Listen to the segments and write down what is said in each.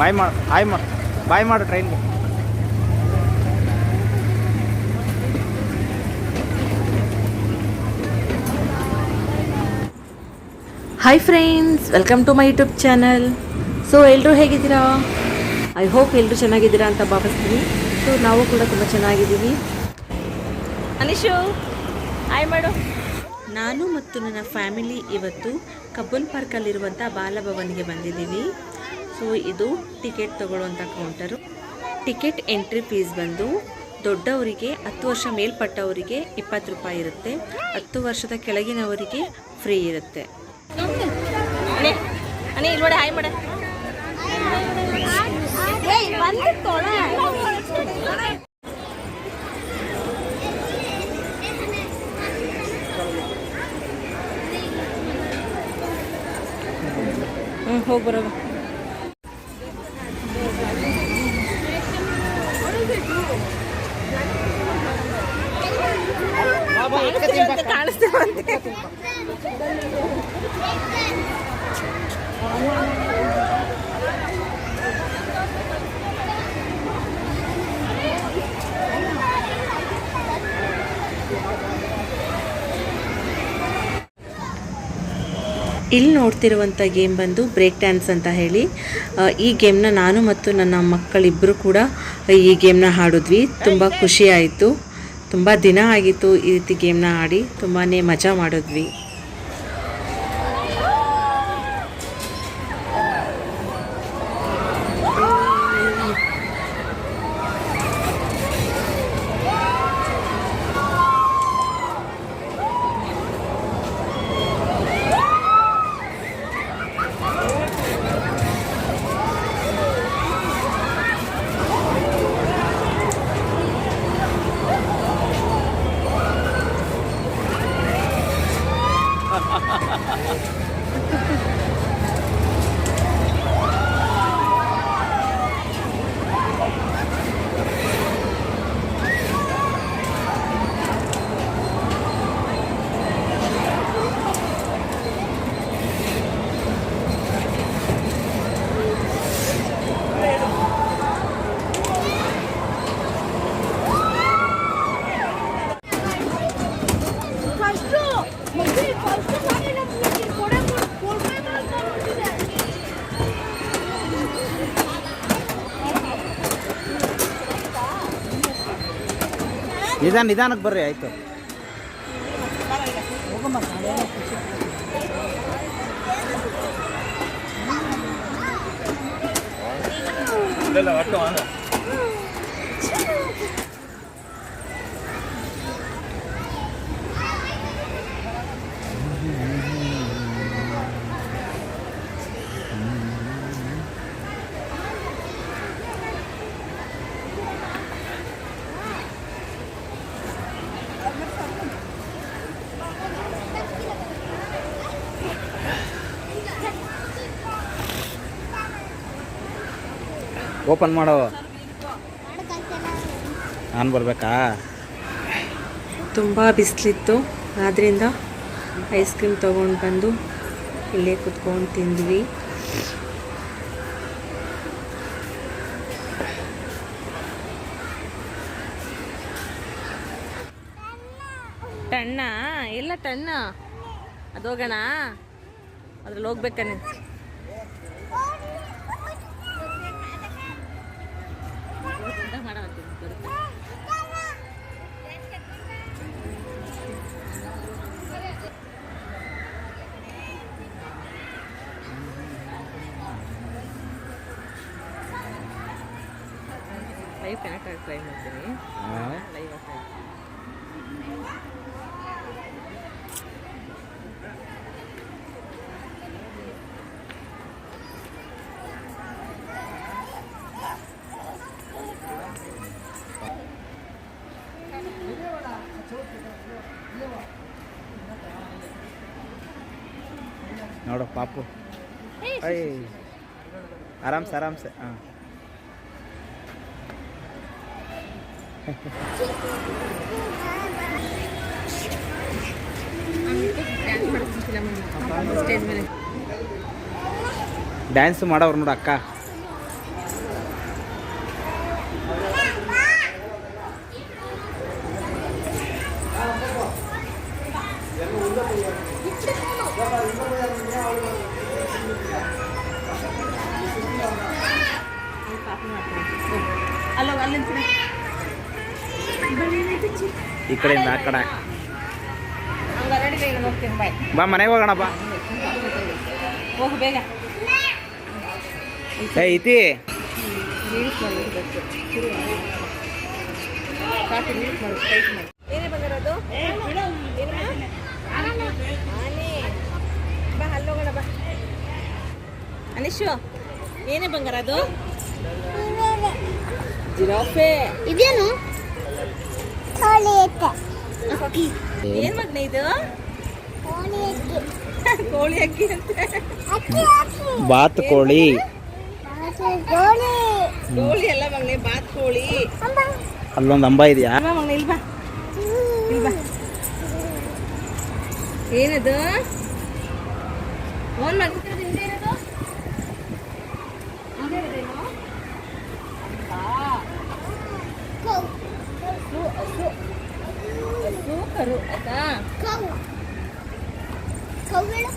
ಬಾಯ್ ಮಾಡು ಹಾಯ್ ಮಾಡು ಬಾಯ್ ಮಾಡು ಟ್ರೈನ್ಗೆ hi friends welcome to my YouTube channel so ಎಲ್ಲರೂ ಹೇಗಿದ್ದೀರಾ? ಐ ಹೋಪ್ ಎಲ್ಲರೂ ಚೆನ್ನಾಗಿದ್ದೀರಾ ಅಂತ ಭಾವಿಸ್ತೀನಿ. ಸೊ ನಾವು ಕೂಡ ತುಂಬ ಚೆನ್ನಾಗಿದ್ದೀವಿ. ಅನಿಶು ಹಾಯ್ ಮಾಡು. ನಾನು ಮತ್ತು ನನ್ನ ಫ್ಯಾಮಿಲಿ ಇವತ್ತು ಕಬ್ಬನ್ ಪಾರ್ಕಲ್ಲಿರುವಂಥ ಬಾಲಭವನಿಗೆ ಬಂದಿದ್ದೀವಿ. ಸೊ ಇದು ಟಿಕೆಟ್ ತಗೊಳ್ಳುವಂಥ ಕೌಂಟರು ಟಿಕೆಟ್ ಎಂಟ್ರಿ ಫೀಸ್ ಬಂದು ದೊಡ್ಡವರಿಗೆ ಹತ್ತು ವರ್ಷ ಮೇಲ್ಪಟ್ಟವರಿಗೆ ಇಪ್ಪತ್ತು ರೂಪಾಯಿ ಇರುತ್ತೆ. ಹತ್ತು ವರ್ಷದ ಕೆಳಗಿನವರಿಗೆ ಫ್ರೀ ಇರುತ್ತೆ. ಹ್ಞೂ ಹೋಗಿ ಬರೋದು. ಕಾಣಿಸ್ತೀವಂತೆ ಇಲ್ಲಿ ನೋಡ್ತಿರುವಂಥ ಗೇಮ್ ಬಂದು ಬ್ರೇಕ್ ಡ್ಯಾನ್ಸ್ ಅಂತ ಹೇಳಿ. ಈ ಗೇಮ್ನ ನಾನು ಮತ್ತು ನನ್ನ ಮಕ್ಕಳಿಬ್ಬರು ಕೂಡ ಈ ಗೇಮ್ನ ಆಡಿದ್ವಿ ತುಂಬ ಖುಷಿ ಆಯಿತು. ತುಂಬ ದಿನ ಆಗಿತ್ತು ಈ ರೀತಿ ಗೇಮ್ನ ಆಡಿ ತುಂಬಾ ಮಜಾ ಮಾಡಿದ್ವಿ. ನಿಧಾನ ನಿಧಾನಕ್ಕೆ ಬರ್ರಿ ಆಯಿತು. ಓಪನ್ ಮಾಡೋ. ನಾನು ಬರಬೇಕಾ? ತುಂಬ ಬಿಸಿಲಿತ್ತು. ಆದ್ದರಿಂದ ಐಸ್ ಕ್ರೀಮ್ ತಗೊಂಡು ಬಂದು ಇಲ್ಲೇ ಕುತ್ಕೊಂಡು ತಿಂದ್ವಿ. ಟಣ್ಣ ಎಲ್ಲ ಟಣ್ಣ. ಅದು ಹೋಗೋಣ. ಅದ್ರಲ್ಲಿ ಹೋಗ್ಬೇಕ ನೀನು ಲೈವ್ ಕನೆಕ್ಟ್ ಆಗಿ ಟ್ರೈ ಮಾಡ್ತೀನಿ ಲೈವ್ ನೋಡು ಪಾಪು. ಐ. ಆರಾಮ್ಸೆ ಆರಾಮ್ಸೆ. ಹಾಂ. ಡ್ಯಾನ್ಸ್ ಮಾಡೋರು ನೋಡು ಅಕ್ಕ. ಈ ಕಡೆಯಿಂದ ಆ ಕಡೆ. ಬಾ ಮನೆಗೆ ಹೋಗೋಣ ಬಾ. ಏ ಇತಿ. ಅನಿಶು ಏನೇ ಬಂಗಾರ ಅದು? ಜಿರಾಫೆ. ಇದೇನು? ಏನ್ ಮಗ್ನ ಇದು? ಕೋಳಿ ಅಕ್ಕಿ ಬಾತ್ ಕೋಳಿ. ಕೋಳಿ? ಕೋಳಿ. ಎಲ್ಲ ಮಗನೆ ಬಾತ್ ಕೋಳಿ. ಅಮ್ಮ ಅಲ್ಲೊಂದು ಅಂಬ ಇದೆಯಾ? ಬಾ ಇಲ್ವಾ ಇಲ್ವಾ ಏನದು? ಓನ್ ಮಾಡ್ತಿರೋದು ಹಿಂದೆ ಇರೋದು ಹಿಂದೆ ಇರೋದೇನು ಕೌ ಹಸು. ಹಸು ಕರು ಆಯ್ತಾ ಕೌ. ಕೌ ಹೇಳು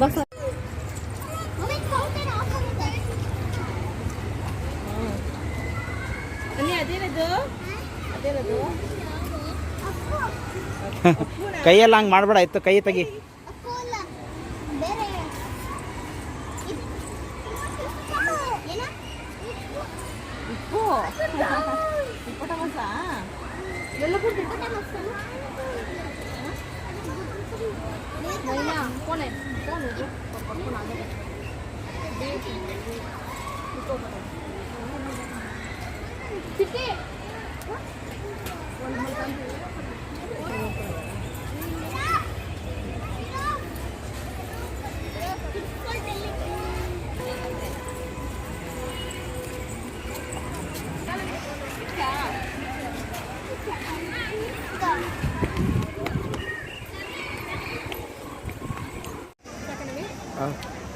ಬಾ ಮಮ್ಮಿ ಕೌಂಟರ್ ಆಫ್ ಆಗುತ್ತೆ ಅಲ್ಲಿ ಅದೇನದು? ಅದೇನದು ಅಪ್ಪು ಕೈಯೆಲ್ಲ ಹಂಗೆ ಮಾಡಬೇಡ ಆಯ್ತು ಕೈ ತೆಗಿ. ಉಪ್ಪು ಉಪ್ಪು ಟಮಸ ಎಲ್ಲ ಕೊಡ್ತೀನಿ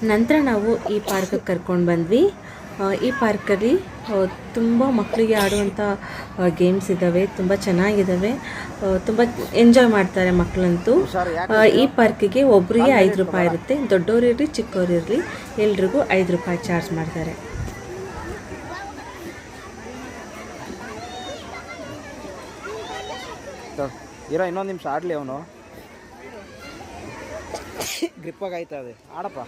ನಂತರ ನಾವು ಈ ಪಾರ್ಕಿಗೆ ಕರ್ಕೊಂಡು ಬಂದ್ವಿ. ಈ ಪಾರ್ಕಲ್ಲಿ ತುಂಬ ಮಕ್ಕಳಿಗೆ ಆಡುವಂಥ ಗೇಮ್ಸ್ ಇದ್ದಾವೆ ತುಂಬ ಚೆನ್ನಾಗಿದ್ದಾವೆ ತುಂಬ ಎಂಜಾಯ್ ಮಾಡ್ತಾರೆ ಮಕ್ಕಳಂತೂ ಈ ಪಾರ್ಕಿಗೆ ಒಬ್ಬರಿಗೆ ಐದು ರೂಪಾಯಿ ಇರುತ್ತೆ ದೊಡ್ಡವರಿರಲಿ ಇರಲಿ ಚಿಕ್ಕವ್ರು ಇರಲಿ, ಎಲ್ರಿಗೂ ಐದು ರೂಪಾಯಿ ಚಾರ್ಜ್ ಮಾಡ್ತಾರೆ. ಇರೋ ಇನ್ನೊಂದು ನಿಮಿಷ ಆಡಲಿ ಅವನು. ಗ್ರಿಪ್ಪಾಗಿ ಆಯ್ತಾ ಅದೇ ಆಡಪ್ಪ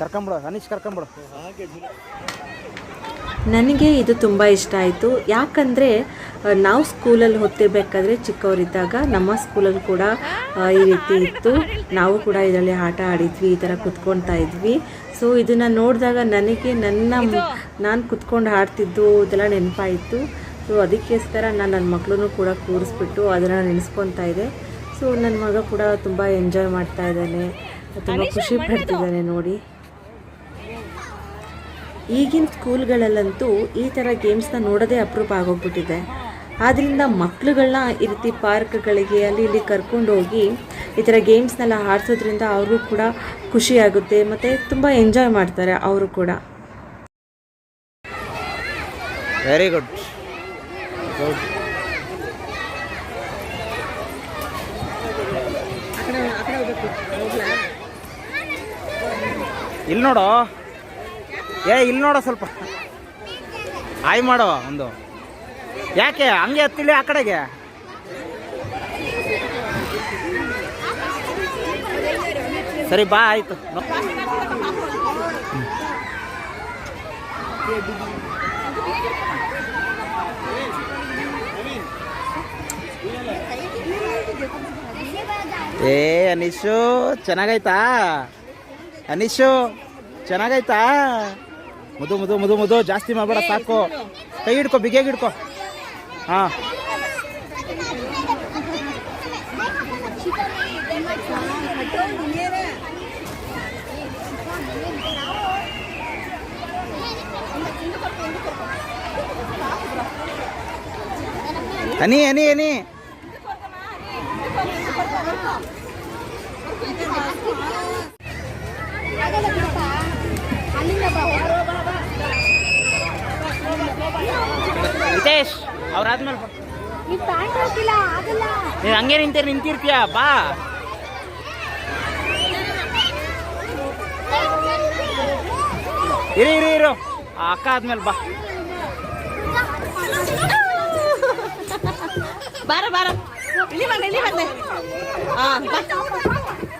ಕರ್ಕೊಂಬಿಡು. ಅನೀಶ್ ಕರ್ಕೊಂಬಿಡು ನನಗೆ ಇದು ತುಂಬ ಇಷ್ಟ ಆಯಿತು. ಯಾಕಂದರೆ ನಾವು ಸ್ಕೂಲಲ್ಲಿ ಓದ್ತಿರ್ಬೇಕಾದ್ರೆ ಚಿಕ್ಕವರಿದ್ದಾಗ ನಮ್ಮ ಸ್ಕೂಲಲ್ಲಿ ಕೂಡ ಈ ರೀತಿ ಇತ್ತು. ನಾವು ಕೂಡ ಇದರಲ್ಲಿ ಆಟ ಆಡಿದ್ವಿ ಈ ಥರ ಕುತ್ಕೊಳ್ತಾ ಇದ್ವಿ. ಸೊ ಇದನ್ನು ನೋಡಿದಾಗ ನನಗೆ ನನ್ನ ನಾನು ಕುತ್ಕೊಂಡು ಆಡ್ತಿದ್ದು ಇದೆಲ್ಲ ನೆನಪಾಯಿತು. ಸೊ ಅದಕ್ಕೋಸ್ಕರ ನಾನು ನನ್ನ ಮಕ್ಕಳನ್ನು ಕೂಡ ಕೂರಿಸ್ಬಿಟ್ಟು ಅದನ್ನು ನೆನೆಸ್ಕೊತಾ ಇದೆ ಸೊ ನನ್ನ ಮಗ ಕೂಡ ತುಂಬ ಎಂಜಾಯ್ ಮಾಡ್ತಾ ಇದ್ದಾನೆ. ತುಂಬ ಖುಷಿ ಪಡ್ತಿದ್ದಾನೆ ನೋಡಿ. ಈಗಿನ ಸ್ಕೂಲ್ಗಳಲ್ಲಂತೂ ಈ ಥರ ಗೇಮ್ಸ್ನ ನೋಡೋದೇ ಅಪ್ರೂಪ್ ಆಗೋಗ್ಬಿಟ್ಟಿದೆ. ಆದ್ದರಿಂದ ಮಕ್ಳುಗಳನ್ನ ಈ ರೀತಿ ಪಾರ್ಕ್ಗಳಿಗೆ ಅಲ್ಲಿ ಇಲ್ಲಿ ಕರ್ಕೊಂಡು ಹೋಗಿ ಈ ಥರ ಗೇಮ್ಸ್ನೆಲ್ಲ ಆಡಿಸೋದ್ರಿಂದ ಅವ್ರಿಗೂ ಕೂಡ ಖುಷಿಯಾಗುತ್ತೆ ಮತ್ತು ತುಂಬ ಎಂಜಾಯ್ ಮಾಡ್ತಾರೆ ಅವರು ಕೂಡ. ವೆರಿ ಗುಡ್ ಗುಡ್ ಇಲ್ಲಿ ನೋಡೋ. ಏ, ಇಲ್ಲಿ ನೋಡೋ ಸ್ವಲ್ಪ. ಆಯ್ ಮಾಡೋ ಒಂದು. ಯಾಕೆ? ಹಂಗೆ ಹತ್ತಿಲಿ ಆ ಕಡೆಗೆ? ಸರಿ, ಬಾ, ಆಯ್ತು. ಏ, ಅನೀಶು ಚೆನ್ನಾಗೈತಾ ಅನೀಶು ಚೆನ್ನಾಗೈತಾ ಮುದು ಮುದು ಮುದು ಮುದು ಜಾಸ್ತಿ ಮಾಡಬೇಡ, ಸಾಕು. ಕೈ ಹಿಡ್ಕೊ, ಬಿಗಿಯಾಗಿ ಹಿಡ್ಕೊ. ಹಾಂ ಹನಿ ಹನಿ ಹನಿ ಅಲ್ಲಿಂದ ಬಾ ಹಿತೇಶ್ ಅವ್ರಾದ್ಮೇಲೆ ಬಾ. ಈ ಪ್ಯಾಂಟ್ ಹಾಕಿಲ್ಲ ಆಗಲ್ಲ ನೀನ್ ಹಂಗೆ ನಿಂತೀರಿ ನಿಂತಿರ್ತೀಯ? ಬಾ. ಇರಿ ಇರಿ ಇರು. ಆ ಅಕ್ಕ ಆದ್ಮೇಲೆ ಬಾ. ಬಾರ ಬಾರ. ಇಲ್ಲಿ ಬಂದೆ ಇಲ್ಲಿ ಬಂದೆ ಹಾ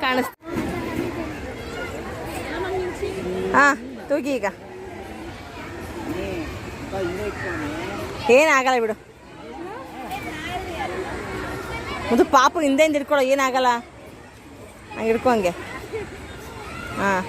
ಕಾಣಿಸ್ತ ಹಾ ತೂಗಿ ಈಗ. ಏನಾಗಲ್ಲ ಬಿಡು. ಅದು ಪಾಪು ಹಿಂದೆ ಹಿಡ್ಕೊಳ್ಳೋ ಏನಾಗಲ್ಲ? ಹಿಡ್ಕೊ ಹಂಗೆ. ಹಾಂ.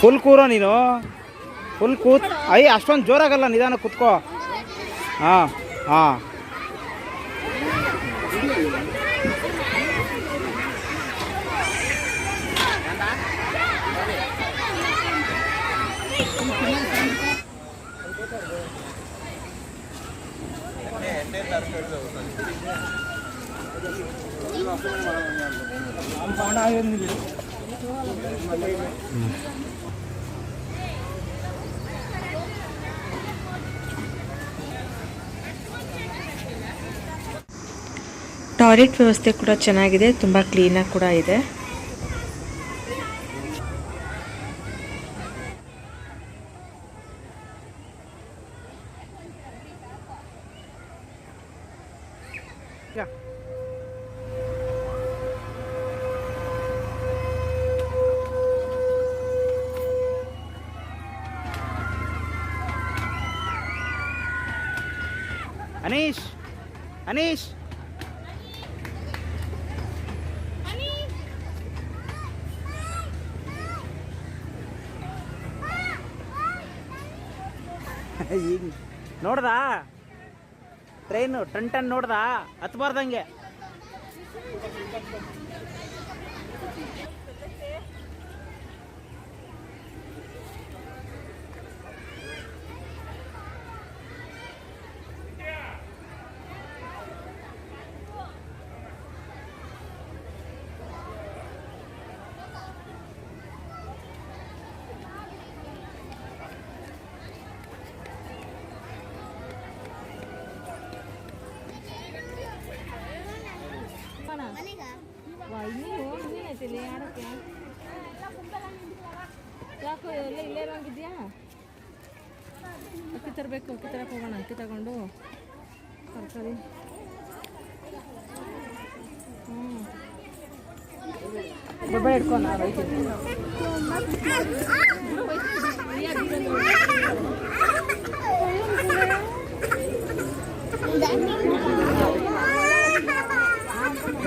ಫುಲ್ ಕೂರೋ ನೀನು? ಫುಲ್ ಕೂತ್ ಐ ಅಷ್ಟೊಂದು ಜೋರಾಗಲ್ಲ ನಿಧಾನ ಕೂತ್ಕೋ. ಹಾಂ ಹಾಂ. ಟಾಯ್ಲೆಟ್ ವ್ಯವಸ್ಥೆ ಕೂಡ ಚೆನ್ನಾಗಿದೆ ತುಂಬ ಕ್ಲೀನಾಗಿ ಕೂಡ ಇದೆ. ಈಗ ನೋಡ್ದಾ? ಟ್ರೈನು ಟನ್ ಟನ್ ನೋಡ್ದಾ? ಹತ್ಬಾರ್ದಂಗೆ. ಯಾಕೋ ಎಲ್ಲ ಇಲ್ಲೇ ಇರೋಂಗಿದ್ಯಾ ಅಕ್ಕಿ ತರಬೇಕು ಅಕ್ಕಿ ತರಕ್ಕೆ ಹೋಗೋಣ ಅಕ್ಕಿ ತಗೊಂಡು ತರಕಾರಿ ಹ್ಞೂ ಇಟ್ಕೊ ನಾ ಬೈತೀನಿ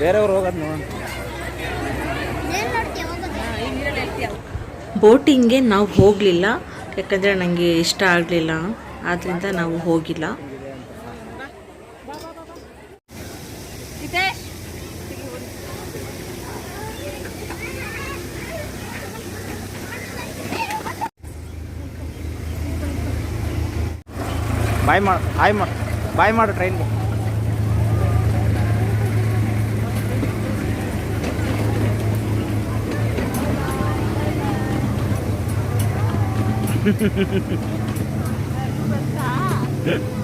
ಬೇರೆಯವ್ರು ಹೋಗೋದು ಬೋಟಿಂಗ್ಗೆ ನಾವು ಹೋಗಲಿಲ್ಲ ಯಾಕಂದರೆ ನನಗೆ ಇಷ್ಟ ಆಗಲಿಲ್ಲ ಆದ್ದರಿಂದ ನಾವು ಹೋಗಿಲ್ಲ. ಬಾಯ್ ಮಾಡು ಬಾಯ್ ಮಾಡು ಬಾಯ್ ಮಾಡು ಟ್ರೈನ್ಗೆ よかった。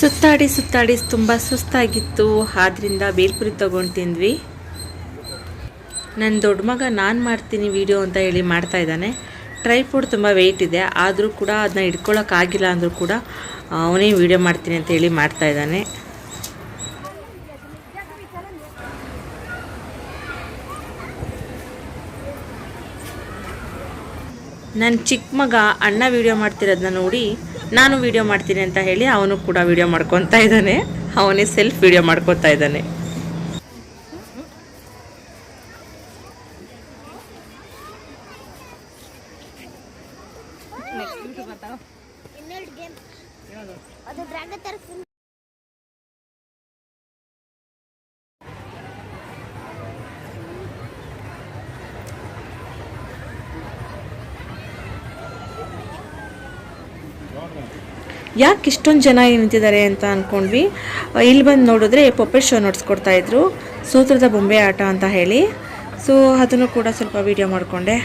ಸುತ್ತಾಡಿ ಸುತ್ತಾಡಿ ತುಂಬ ಸುಸ್ತಾಗಿತ್ತು. ಆದ್ರಿಂದ ಬೇಲ್ಪುರಿ ತೊಗೊಂಡು ತಿಂದ್ವಿ. ನನ್ನ ದೊಡ್ಡ ಮಗ ನಾನು ಮಾಡ್ತೀನಿ ವಿಡಿಯೋ ಅಂತ ಹೇಳಿ ಮಾಡ್ತಾ ಇದ್ದಾನೆ. ಟ್ರೈಪೋಡ್ ತುಂಬ ವೆಯ್ಟ್ ಇದೆ. ಆದರೂ ಕೂಡ ಅದನ್ನ ಇಟ್ಕೊಳ್ಳೋಕ್ಕಾಗಿಲ್ಲ ಅಂದರೂ ಕೂಡ ಅವನೇ ವೀಡಿಯೋ ಮಾಡ್ತೀನಿ ಅಂತ ಹೇಳಿ ಮಾಡ್ತಾ ಇದ್ದಾನೆ. ನನ್ನ ಚಿಕ್ಕ ಮಗ ಅಣ್ಣ ವೀಡಿಯೋ ಮಾಡ್ತಿರೋದನ್ನ ನೋಡಿ ನಾನು ವಿಡಿಯೋ ಮಾಡ್ತೀನಿ ಅಂತ ಹೇಳಿ ಅವನು ಕೂಡ ವಿಡಿಯೋ ಮಾಡ್ಕೊತಾ ಇದ್ದಾನೆ. ಅವನೇ ಸೆಲ್ಫ್ ವಿಡಿಯೋ ಮಾಡ್ಕೊತಾ ಇದ್ದಾನೆ. ಯಾಕೆ ಇಷ್ಟೊಂದು ಜನ ನಿಂತಿದ್ದಾರೆ ಅಂತ ಅಂದ್ಕೊಂಡ್ವಿ ಇಲ್ಲಿ ಬಂದು ನೋಡಿದ್ರೆ ಪೊಪ್ಪೆ ಶೋ ನಡೆಸ್ಕೊಡ್ತಾಯಿದ್ರು ಸೂತ್ರದ ಬೊಂಬೆ ಆಟ ಅಂತ ಹೇಳಿ. ಸೊ ಅದನ್ನು ಕೂಡ ಸ್ವಲ್ಪ ವೀಡಿಯೋ ಮಾಡಿಕೊಂಡೆ.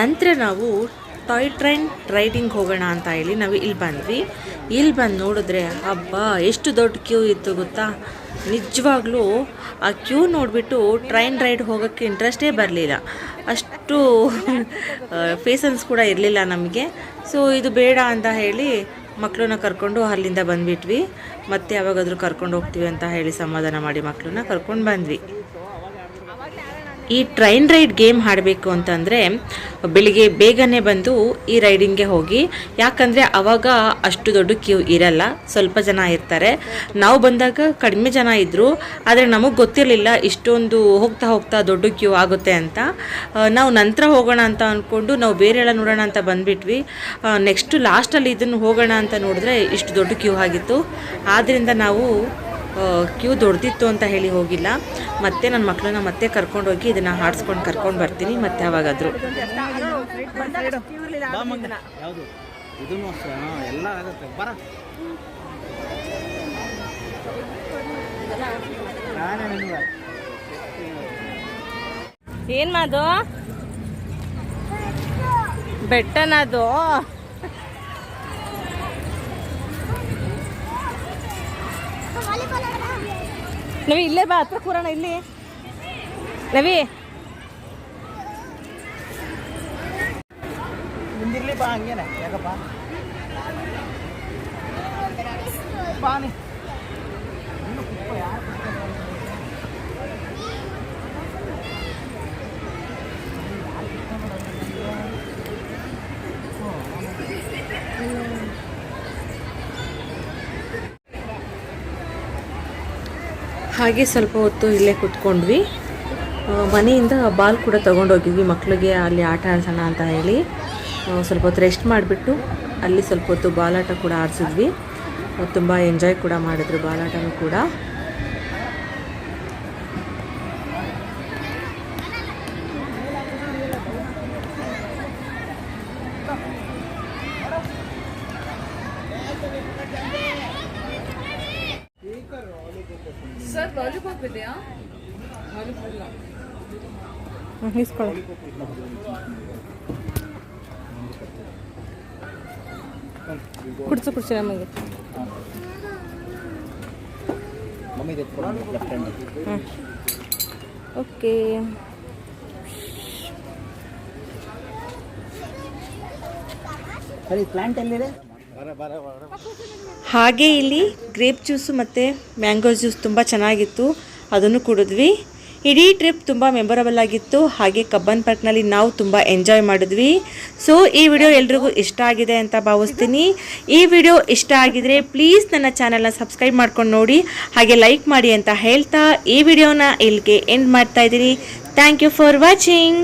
ನಂತರ ನಾವು ಟಾಯ್ ಟ್ರೈನ್ ರೈಡಿಂಗ್ ಹೋಗೋಣ ಅಂತ ಹೇಳಿ ನಾವು ಇಲ್ಲಿ ಬಂದ್ವಿ. ಇಲ್ಲಿ ಬಂದು ನೋಡಿದ್ರೆ ಹಬ್ಬ ಎಷ್ಟು ದೊಡ್ಡ ಕ್ಯೂ ಇತ್ತು ಗೊತ್ತಾ? ನಿಜವಾಗ್ಲೂ ಆ ಕ್ಯೂ ನೋಡಿಬಿಟ್ಟು ಟ್ರೈನ್ ರೈಡ್ ಹೋಗೋಕ್ಕೆ ಇಂಟ್ರೆಸ್ಟೇ ಬರಲಿಲ್ಲ. ಅಷ್ಟು ಫೇಸನ್ಸ್ ಕೂಡ ಇರಲಿಲ್ಲ ನಮಗೆ. ಸೊ ಇದು ಬೇಡ ಅಂತ ಹೇಳಿ ಮಕ್ಕಳನ್ನ ಕರ್ಕೊಂಡು ಅಲ್ಲಿಂದ ಬಂದ್ಬಿಟ್ವಿ. ಮತ್ತೆ ಯಾವಾಗಾದರೂ ಕರ್ಕೊಂಡು ಹೋಗ್ತೀವಿ ಅಂತ ಹೇಳಿ ಸಮಾಧಾನ ಮಾಡಿ ಮಕ್ಕಳನ್ನ ಕರ್ಕೊಂಡು ಬಂದ್ವಿ. ಈ ಟ್ರೈನ್ ರೈಡ್ ಗೇಮ್ ಆಡಬೇಕು ಅಂತಂದರೆ ಬೆಳಿಗ್ಗೆ ಬೇಗನೆ ಬಂದು ಈ ರೈಡಿಂಗ್ಗೆ ಹೋಗಿ. ಯಾಕಂದರೆ ಆವಾಗ ಅಷ್ಟು ದೊಡ್ಡ ಕ್ಯೂ ಇರಲ್ಲ, ಸ್ವಲ್ಪ ಜನ ಇರ್ತಾರೆ. ನಾವು ಬಂದಾಗ ಕಡಿಮೆ ಜನ ಇದ್ದರು ಆದರೆ ನಮಗೆ ಗೊತ್ತಿರಲಿಲ್ಲ ಇಷ್ಟೊಂದು ಹೋಗ್ತಾ ಹೋಗ್ತಾ ದೊಡ್ಡ ಕ್ಯೂ ಆಗುತ್ತೆ ಅಂತ. ನಾವು ನಂತರ ಹೋಗೋಣ ಅಂತ ಅಂದ್ಕೊಂಡು ನಾವು ಬೇರೆ ಎಲ್ಲ ನೋಡೋಣ ಅಂತ ಬಂದ್ಬಿಟ್ವಿ. ನೆಕ್ಸ್ಟು ಲಾಸ್ಟಲ್ಲಿ ಇದನ್ನು ಹೋಗೋಣ ಅಂತ ನೋಡಿದ್ರೆ ಇಷ್ಟು ದೊಡ್ಡ ಕ್ಯೂ ಆಗಿತ್ತು. ಆದ್ದರಿಂದ ನಾವು ಕ್ಯೂ ದೊಡ್ದಿತ್ತು ಅಂತ ಹೇಳಿ ಹೋಗಿಲ್ಲ. ಮತ್ತೆ ನನ್ನ ಮಕ್ಕಳನ್ನ ಮತ್ತೆ ಕರ್ಕೊಂಡೋಗಿ ಇದನ್ನು ಹಾಡಿಸ್ಕೊಂಡು ಕರ್ಕೊಂಡು ಬರ್ತೀನಿ ಮತ್ತೆ ಯಾವಾಗಾದರೂ. ಏನ್ ಮಾದು ಬೆಟ್ಟನದು. ನವಿ ಇಲ್ಲೇ ಬಾ ಹತ್ರ ಕೂರೋಣ ಇಲ್ಲಿ. ನವಿ. ಬಾ ಹಂಗೇನೆ. ಯಾಕಪ್ಪ? ಬಾ ಹಾಗೆ ಸ್ವಲ್ಪ ಹೊತ್ತು ಇಲ್ಲೇ ಕುತ್ಕೊಂಡ್ವಿ. ಮನೆಯಿಂದ ಬಾಲ್ ಕೂಡ ತೊಗೊಂಡೋಗಿದ್ವಿ ಮಕ್ಕಳಿಗೆ ಅಲ್ಲಿ ಆಟ ಆಡ್ಸೋಣ ಅಂತ ಹೇಳಿ. ಸ್ವಲ್ಪ ಹೊತ್ತು ರೆಸ್ಟ್ ಮಾಡಿಬಿಟ್ಟು ಅಲ್ಲಿ ಸ್ವಲ್ಪ ಹೊತ್ತು ಬಾಲಾಟ ಕೂಡ ಆಡಿಸಿದ್ವಿ. ತುಂಬ ಎಂಜಾಯ್ ಕೂಡ ಮಾಡಿದ್ರು ಬಾಲಾಟನೂ ಕೂಡ. ಕುಡ್ಸು ಕುಡ್ಸು ನಮಗೆ. ಓಕೆ. ಪ್ಲಾಂಟ್ ಎಲ್ಲಿದೆ? ಹಾಗೆ ಇಲ್ಲಿ ಗ್ರೇಪ್ ಜ್ಯೂಸು ಮತ್ತು ಮ್ಯಾಂಗೋ ಜ್ಯೂಸ್ ತುಂಬ ಚೆನ್ನಾಗಿತ್ತು. ಅದನ್ನು ಕುಡಿದ್ವಿ. ಇಡೀ ಟ್ರಿಪ್ ತುಂಬ ಮೆಮೊರಬಲ್ ಆಗಿತ್ತು. ಹಾಗೆ ಕಬ್ಬನ್ ಪಾರ್ಕ್ನಲ್ಲಿ ನಾವು ತುಂಬ ಎಂಜಾಯ್ ಮಾಡಿದ್ವಿ. ಸೊ ಈ ವಿಡಿಯೋ ಎಲ್ರಿಗೂ ಇಷ್ಟ ಆಗಿದೆ ಅಂತ ಭಾವಿಸ್ತೀನಿ. ಈ ವಿಡಿಯೋ ಇಷ್ಟ ಆಗಿದ್ರೆ ಪ್ಲೀಸ್ ನನ್ನ ಚಾನಲ್ನ ಸಬ್ಸ್ಕ್ರೈಬ್ ಮಾಡ್ಕೊಂಡು ನೋಡಿ. ಹಾಗೆ ಲೈಕ್ ಮಾಡಿ ಅಂತ ಹೇಳ್ತಾ ಈ ವಿಡಿಯೋನ ಇಲ್ಲಿಗೆ ಎಂಡ್ ಮಾಡ್ತಾ ಇದ್ದೀನಿ. Thank you for watching